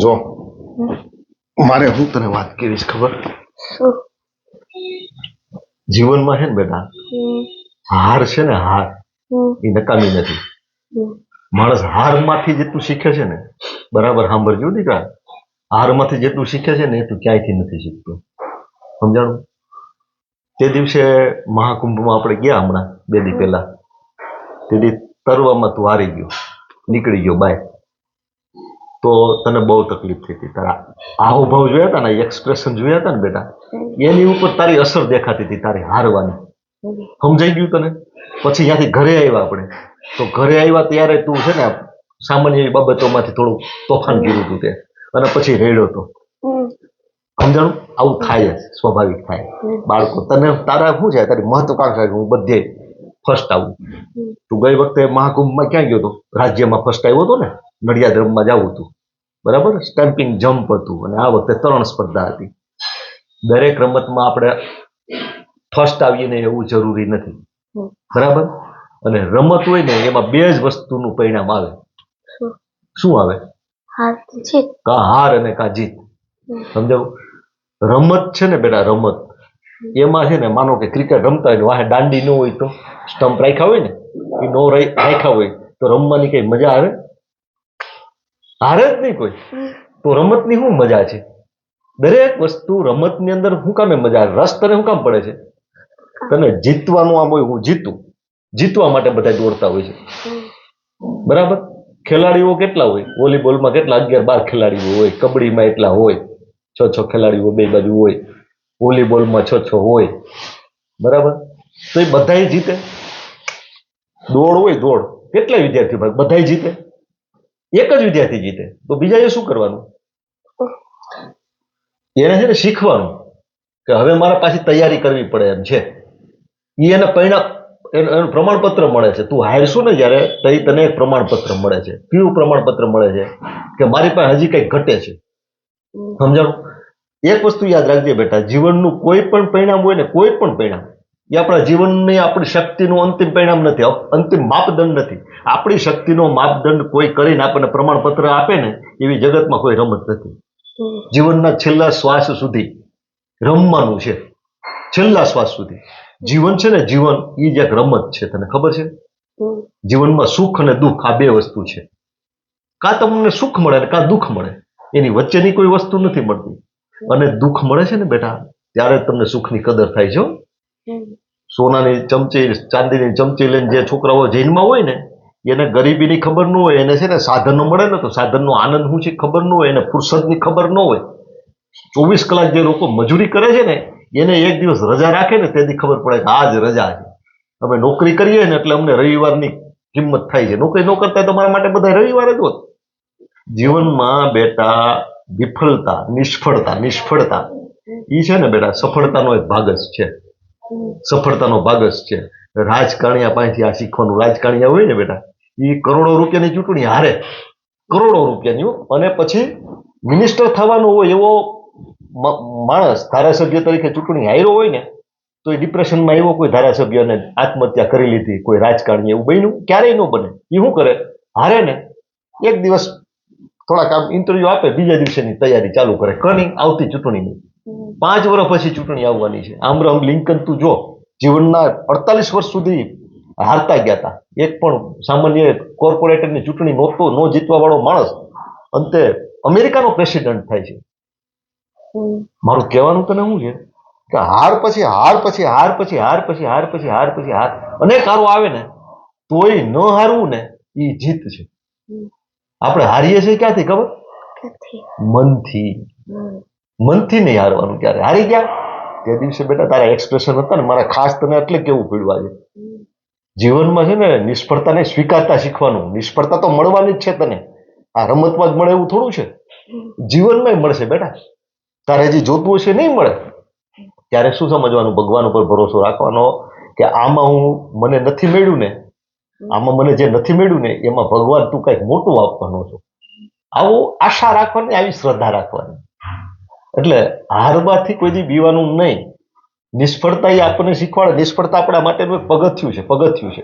જો મારે હું તને વાત કરીશ ખબર? જીવનમાં છે ને બેટા હાર છે ને હાર. એ નકામી નથી. માણસ હારમાંથી જેટલું શીખે છે ને બરાબર સાંભળજો દીકરા. હારમાંથી જેટલું શીખે છે ને એટલું ક્યાંયથી નથી શીખતું. સમજાણું? તે દિવસે મહાકુંભમાં આપણે ગયા હમણાં બે દી પહેલા. તે દી તરવામાં તું હારી ગયો. નીકળી ગયો બાય તો તને બહુ તકલીફ થઈ હતી. તારા હાવભાવ જોયા હતા ને એક્સપ્રેશન જોયા હતા ને બેટા? એની ઉપર તારી અસર દેખાતી હતી તારી હારવાની. સમજાઈ ગયું તને? પછી ત્યાંથી ઘરે આવ્યા આપણે. તો ઘરે આવ્યા ત્યારે તું છે ને સામાન્ય બાબતોમાંથી થોડું તોફાન કર્યું હતું તે. અને પછી રેડ્યો તો. હમ, સમજાણું? આવું થાય જ સ્વાભાવિક થાય. બાળકો તને તારા શું છે? તારી મહત્વકાંક્ષા હું બધે ફર્સ્ટ આવું. તું ગઈ વખતે મહાકુંભમાં ક્યાં ગયો હતો? રાજ્યમાં ફર્સ્ટ આવ્યો હતો ને? નડિયાદ રમવા જવું હતું. બરાબર? સ્ટેમ્પિંગ જમ્પ હતું અને આ વખતે તરણ સ્પર્ધા હતી. દરેક રમતમાં આપણે ફર્સ્ટ આવીએ ને એવું જરૂરી નથી. બરાબર? અને રમત હોય ને એમાં બે જ વસ્તુનું પરિણામ આવે. શું આવે? કા હાર અને કા જીત. સમજાવું? રમત છે ને બેટા રમત. એમાં છે ને માનો કે ક્રિકેટ રમતા હોય વાહે દાંડી ન હોય તો સ્ટમ્પ રાખ્યા હોય ને એ નો રાખ્યા હોય તો રમવાની કઈ મજા આવે? હારે જ નહીં કોઈ. તો રમતની શું મજા છે? દરેક વસ્તુ રમતની અંદર શું કામે મજા રસ તને શું કામ પડે છે? તને જીતવાનું આમ હોય હું જીતું. જીતવા માટે બધા દોડતા હોય છે. બરાબર? ખેલાડીઓ કેટલા હોય? વોલીબોલમાં કેટલા? અગિયાર બાર ખેલાડીઓ હોય, કબડ્ડીમાં એટલા હોય, છ છ ખેલાડીઓ બે બાજુ હોય, વોલીબોલમાં છ છ હોય. બરાબર? તો એ બધાય જીતે. દોડ હોય, દોડ. કેટલા વિદ્યાર્થીઓ ભાગ બધાય જીતે. એક જ વિદ્યાર્થી જીતે. તો બીજાએ શું કરવાનું? એને છે ને શીખવાનું કે હવે મારા પાછી તૈયારી કરવી પડે એમ છે. એ એને પરિણામ એનું પ્રમાણપત્ર મળે છે. તું હારશું ને જ્યારે તઈ તને એક પ્રમાણપત્ર મળે છે. કયું પ્રમાણપત્ર મળે છે? કે મારી પાસે હજી કંઈક ઘટે છે. સમજાણું? એક વસ્તુ યાદ રાખજે બેટા, જીવનનું કોઈ પણ પરિણામ હોય ને કોઈ પણ પરિણામ, એ આપણા જીવનની, આપણી શક્તિનું અંતિમ પરિણામ નથી, અંતિમ માપદંડ નથી. આપણી શક્તિનો માપદંડ કોઈ કરીને આપણને પ્રમાણપત્ર આપે ને એવી જગતમાં કોઈ રમત નથી. જીવનના છેલ્લા શ્વાસ સુધી રમવાનું છે. છેલ્લા શ્વાસ સુધી. જીવન છે ને જીવન એ જ એક રમત છે. તને ખબર છે? જીવનમાં સુખ અને દુઃખ આ બે વસ્તુ છે. કાં તમને સુખ મળે ને કાં દુઃખ મળે એની વચ્ચેની કોઈ વસ્તુ નથી મળતી. અને દુઃખ મળે છે ને બેટા ત્યારે તમને સુખની કદર થાય છે સોનાની ચમચી ચાંદીની ચમચી લઈને જે છોકરાઓ જૈનમાં હોય ને એને ગરીબીની ખબર ન હોય, એને છે ને સાધનો મળે ને તો સાધનનો આનંદ શું છે ખબર ન હોય, એને ફુરસદની ખબર ન હોય. ચોવીસ કલાક જે લોકો મજૂરી કરે છે ને, એને એક દિવસ રજા રાખે ને તેથી ખબર પડે કે આજ રજા છે. અમે નોકરી કરીએ ને એટલે અમને રવિવારની કિંમત થાય છે. નોકરી ન કરતા તમારા માટે બધા રવિવાર જ હોત. જીવનમાં બેટા વિફળતા, નિષ્ફળતા નિષ્ફળતા એ છે ને બેટા સફળતાનો એક ભાગ જ છે. સફળતાનો ભાગ જ છે. રાજકારણીયા પાસેથી આ શીખવાનું રાજકારણીયા હોય ને બેટા એ કરોડો રૂપિયાની ચૂંટણી હારે. કરોડો રૂપિયાની અને પછી મિનિસ્ટર થવાનો હોય એવો માણસ ધારાસભ્ય તરીકે ચૂંટણી હાર્યો હોય ને તો એ ડિપ્રેશનમાં એવો કોઈ ધારાસભ્યને આત્મહત્યા કરી લીધી કોઈ રાજકારણી એવું બન્યું ક્યારેય ન બને. એ શું કરે? હારે ને એક દિવસ થોડાક આમ ઇન્ટરવ્યુ આપે બીજા દિવસેની તૈયારી ચાલુ કરે. કની આવતી ચૂંટણીની. પાંચ વર્ષ પછી ચૂંટણી આવવાની છે. આમ રમ લિંકન તું જો જીવનના અડતાલીસ વર્ષ સુધી હારતા ગયા હતા એક પણ સામાન્ય કોર્પોરેટરની ચૂંટણી નહોતો ન જીતવા વાળો માણસ અંતે અમેરિકાનો પ્રેસિડન્ટ થાય છે. મારું કહેવાનું તને શું છે? કે હાર પછી હાર પછી હાર પછી હાર પછી હાર પછી હાર પછી હાર. અનેક હારો આવે ને તોય ન હારવું ને એ જીત છે. આપણે હારીએ છીએ ક્યાંથી ખબર? નથી. મનથી. મનથી નહીં હારવાનું ક્યારે. હારી ગયા? તે દિવસે બેટા તારા એક્સપ્રેશન હતા ને મારા ખાસ તને એટલે કેવું પીડવા હમ, જીવનમાં છે ને નિષ્ફળતાને સ્વીકારતા શીખવાનું. નિષ્ફળતા તો મળવાની જ છે તને. આ રમતમાં જ મળે એવું થોડું છે. જીવનમાં મળશે બેટા. તારે જે જોતું હશે નહીં મળે. ત્યારે શું સમજવાનું? ભગવાન ઉપર ભરોસો રાખવાનો કે આમાં હું મને નથી મળ્યું ને, આમાં મને જે નથી મળ્યું ને, એમાં ભગવાન તું કંઈક મોટું આપવાનો છો. આવું આશા રાખવાની, આવી શ્રદ્ધા રાખવાની. એટલે હારમાંથી કોઈ દી બીવાનું નહીં. નિષ્ફળતા એ આપણને શીખવાડે. નિષ્ફળતા આપણા માટેનું એક પગથિયું છે પગથિયું છે.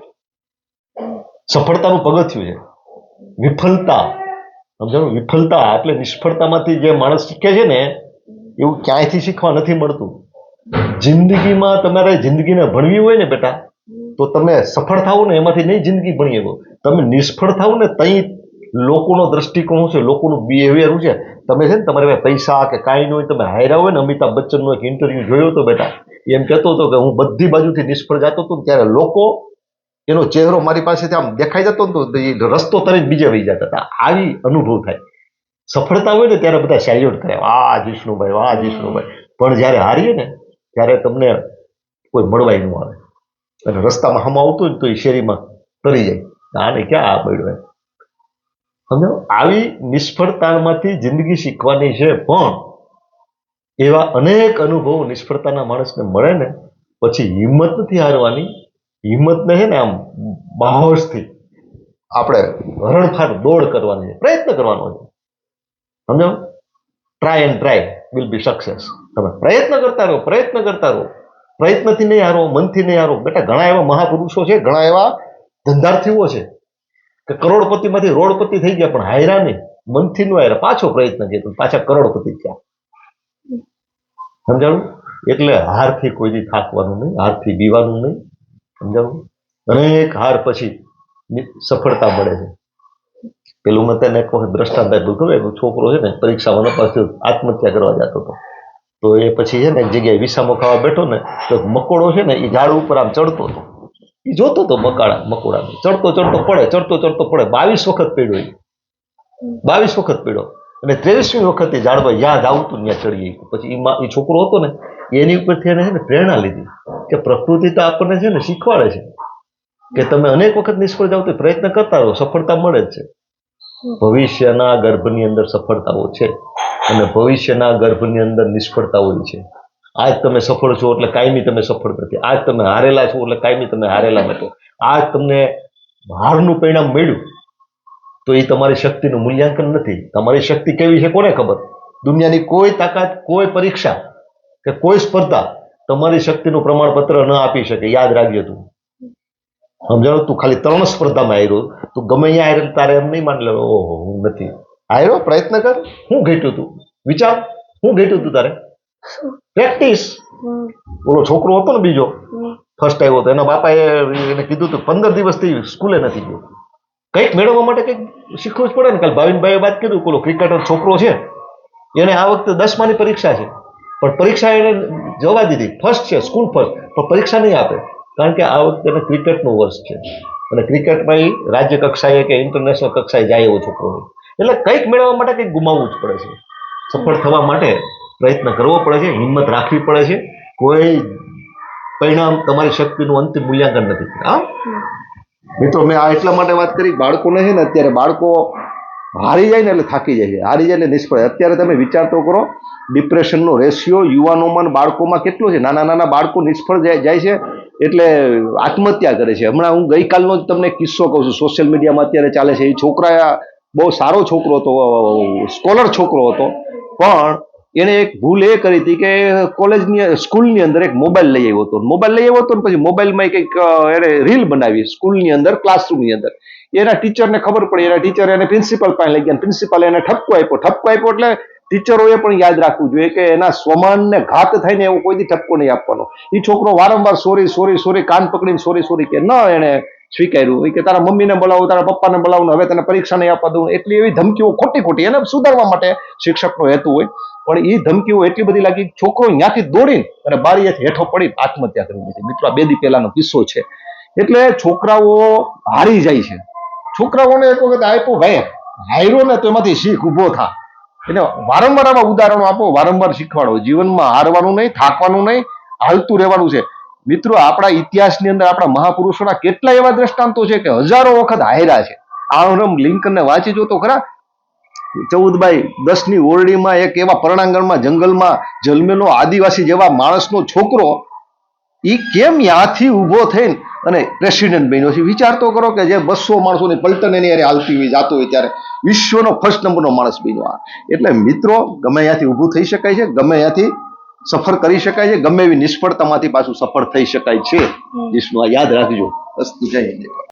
સફળતાનું પગથિયું છે. વિફળતા સમજાણું વિફળતા એટલે નિષ્ફળતામાંથી જે માણસ શીખે છે ને, એવું ક્યાંયથી શીખવા નથી મળતું. જિંદગીમાં તમારે જિંદગીને ભણવી હોય ને બેટા, તો તમે સફળ થાવ ને એમાંથી નહીં જિંદગી ભણી શકો તમે નિષ્ફળ થાવ ને તઈ લોકોનો દ્રષ્ટિકોણ શું છે? લોકોનું બિહેવિયર શું છે? તમે છે ને તમારે પાસે પૈસા કે કાંઈ ન હોય તમે હાર્યા હોય ને અમિતાભ બચ્ચનનો એક ઇન્ટરવ્યૂ જોયો હતો બેટા. એમ કહેતો હતો કે હું બધી બાજુથી નિષ્ફળ જતો હતો ત્યારે લોકો એનો ચહેરો મારી પાસેથી આમ દેખાઈ જતો ને તો એ રસ્તો તરત બીજે વહી જતા હતા. આવી અનુભવ થાય. સફળતા હોય ને ત્યારે બધા સેલ્યુટ કરે. આ જીષ્ણુભાઈ, વાહ, જીષ્ણુભાઈ. પણ જ્યારે હારીએ ને, ત્યારે તમને કોઈ મળવાય ન આવે. અને રસ્તામાં હમ આવતું હોય તો એ શેરીમાં તરી જાય. આને ક્યાં આ પડ્યું સમજો? આવી નિષ્ફળતામાંથી જિંદગી શીખવાની છે, પણ એવા અનેક અનુભવો નિષ્ફળતાના માણસને મળે ને, પછી હિંમત નથી હારવાની. હિંમતને છે ને આમ બાહોશથી આપણે હરણફાર દોડ કરવાની છે, પ્રયત્ન કરવાનો છે. સમજો? Try and try will be success તમે પ્રયત્ન કરતા રહો, પ્રયત્ન કરતા રહો. પ્રયત્નથી નહીં હારો, મનથી નહીં હારો. બેટા ઘણા એવા મહાપુરુષો છે, ઘણા એવા ધંધાર્થીઓ છે. કે કરોડપતિમાંથી રોડપતિ થઈ ગયા, પણ હાયરા નહીં મનથી નું હાયરા, પાછો પ્રયત્ન કર્યો પાછા કરોડપતિ થયા. સમજાણું? એટલે હારથી કોઈ દી થાકવાનું નહીં, હારથી બીવાનું નહીં. સમજાણું? અનેક હાર પછી સફળતા મળે છે. પેલું મેં તેને એક વખત દ્રષ્ટાંત ખબર? એનો છોકરો છે ને, પરીક્ષામાં નપાસ થયો, આત્મહત્યા કરવા જતો હતો. તો એ પછી છે ને, એક જગ્યાએ વિસામો ખાવા બેઠો ને, તો મકોડો છે ને, એ ઝાડ ઉપર આમ ચડતો હતો. એ જોતો હતો મકાળા, મકોડાને. ચડતો ચડતો પડે, ચડતો ચડતો પડે. બાવીસ વખત પડ્યો એ. બાવીસ વખત પડ્યો. અને ત્રેવીસમી વખત એ ઝાડમાં યાદ આવતું ત્યાં ચડીએ પછી ઈ એ છોકરો હતો ને, એની ઉપરથી એને છે ને પ્રેરણા લીધી. કે પ્રકૃતિ તો આપણને છે ને શીખવાડે છે. કે તમે અનેક વખત નિષ્ફળ જાઓ તો પ્રયત્ન કરતા રહો. સફળતા મળે જ છે. ભવિષ્યના ગર્ભની અંદર સફળતાઓ છે. અને ભવિષ્યના ગર્ભની અંદર નિષ્ફળતાઓ છે. આજ તમે સફળ છો એટલે કાયમી તમે સફળ નથી આજ તમે હારેલા છો એટલે કાયમી તમે હારેલા નથી આજ તમને હારનું પરિણામ મળ્યું તો એ તમારી શક્તિનું મૂલ્યાંકન નથી. તમારી શક્તિ કેવી છે કોને ખબર? દુનિયાની કોઈ તાકાત, કોઈ પરીક્ષા કે કોઈ સ્પર્ધા તમારી શક્તિનું પ્રમાણપત્ર ન આપી શકે. યાદ રાખજો તું. સમજાણું? તું ખાલી ત્રણ સ્પર્ધામાં આવ્યો તું ગમે અહીંયા આવ્યો તારે એમ નહીં માની લેવું ઓહો, હું નથી. આવ્યો પ્રયત્ન કર. હું ઘેટ્યું તું. વિચાર. હું ઘેટ્યું તું તારે? પ્રેક્ટિસ ઓલો છોકરો હતો ને બીજો ફર્સ્ટ આવ્યો હતો. એના બાપાએ એને કીધું હતું પંદર દિવસથી સ્કૂલે નથી ગયો. કંઈક મેળવવા માટે કંઈક શીખવું જ પડે ને. કાલ ભાવિનભાઈએ વાત કીધું પેલો ક્રિકેટર છોકરો છે એને આ વખતે દસમાની પરીક્ષા છે. પણ પરીક્ષા એને જવા દીધી. ફર્સ્ટ છે સ્કૂલ ફર્સ્ટ પણ પરીક્ષા નહીં આપે. કારણ કે આ વખતે એને ક્રિકેટનું વર્ષ છે. અને ક્રિકેટમાં એ રાજ્ય કક્ષાએ કે ઇન્ટરનેશનલ કક્ષાએ જાય એવો છોકરો હોય. એટલે કંઈક મેળવવા માટે કંઈક ગુમાવવું જ પડે છે. સફળ થવા માટે પ્રયત્ન કરવો પડે છે, હિંમત રાખવી પડે છે. કોઈ પરિણામ તમારી શક્તિનું અંતિમ મૂલ્યાંકન નથી હા? મિત્રો મેં આ એટલા માટે વાત કરી, બાળકોને છે ને અત્યારે બાળકો હારી જાય ને એટલે થાકી જાય છે. હારી જાય એટલે નિષ્ફળ. અત્યારે તમે વિચાર તો કરો, ડિપ્રેશનનો રેશિયો યુવાનોમાં બાળકોમાં કેટલો છે? નાના નાના બાળકો નિષ્ફળ જાય છે એટલે આત્મહત્યા કરે છે. હમણાં હું ગઈકાલનો જ તમને કિસ્સો કહું છું. સોશિયલ મીડિયામાં અત્યારે ચાલે છે. એ છોકરા, બહુ સારો છોકરો હતો, સ્કોલર છોકરો હતો. પણ એણે એક ભૂલ એ કરી હતી કે કોલેજની, સ્કૂલની અંદર એક મોબાઈલ લઈ આવ્યો હતો. મોબાઈલ લઈ આવ્યો હતો ને પછી મોબાઈલમાં કંઈક એને એણે રીલ બનાવી સ્કૂલની અંદર, ક્લાસરૂમની અંદર. એના ટીચરને ખબર પડી. એના ટીચર એને પ્રિન્સિપલ પાસે લઈ ગયા પ્રિન્સિપલ એને ઠપકો આપ્યો. ઠપકો આપ્યો એટલે ટીચરોએ પણ યાદ રાખવું જોઈએ કે એના સ્વમાનને ઘાત થઈને એવો કોઈ ઠપકો નહીં આપવાનો. એ છોકરો વારંવાર સોરી સોરી સોરી, કાન પકડીને સોરી સોરી કે ન એને સ્વીકાર્યું. કે તારા મમ્મીને બોલાવું, તારા પપ્પાને બોલાવું હવે તને પરીક્ષા નહીં આપવા દઉં એટલી એવી ધમકીઓ ખોટી ખોટી એને સુધારવા માટે શિક્ષકનો હેતુ હોય. પણ એ ધમકીઓ એટલી બધી લાગી છોકરો ત્યાંથી દોડીને અને બારીએથી હેઠો પડી આત્મહત્યા કરી દીધી મિત્રો બે દી પહેલાનો કિસ્સો છે. એટલે છોકરાઓ હારી જાય છે. છોકરાઓને એક વખત આપ્યો, ભાઈ, હાર્યો ને તો એમાંથી શીખ ઊભો થા. એટલે વારંવાર આવા ઉદાહરણો આપો, વારંવાર શીખવાડો. જીવનમાં હારવાનું નહીં, થાકવાનું નહીં, હાલતું રહેવાનું છે. મિત્રો, આપણા ઇતિહાસની અંદર આપણા મહાપુરુષોના કેટલા એવા દ્રષ્ટાંતો છે કે હજારો વખત હાર્યા છે. આરમ લિંકનને વાંચી જો તો ખરા? ચૌદ બાય દસની ઓરડીમાં એક એવા પરણાંગણમાં, જંગલમાં જન્મેલો આદિવાસી જેવા માણસનો છોકરો એ કેમ ત્યાંથી ઊભો થઈને અને પ્રેસિડેન્ટ બન્યો છે? વિચાર તો કરો કે જે બસો માણસોની પલટન એની અરે હાલતી હોય, જાતો હોય ત્યારે વિશ્વનો ફર્સ્ટ નંબરનો માણસ બન્યો આ. એટલે મિત્રો, ગમે ત્યાંથી ઊભું થઈ શકાય છે, ગમે ત્યાંથી સફર કરી શકાય છે ગમે એવી નિષ્ફળતામાંથી પાછું સફળ થઈ શકાય છે. વિષ્ણુ આ યાદ રાખજો અસ્તુ જય હિન્દ.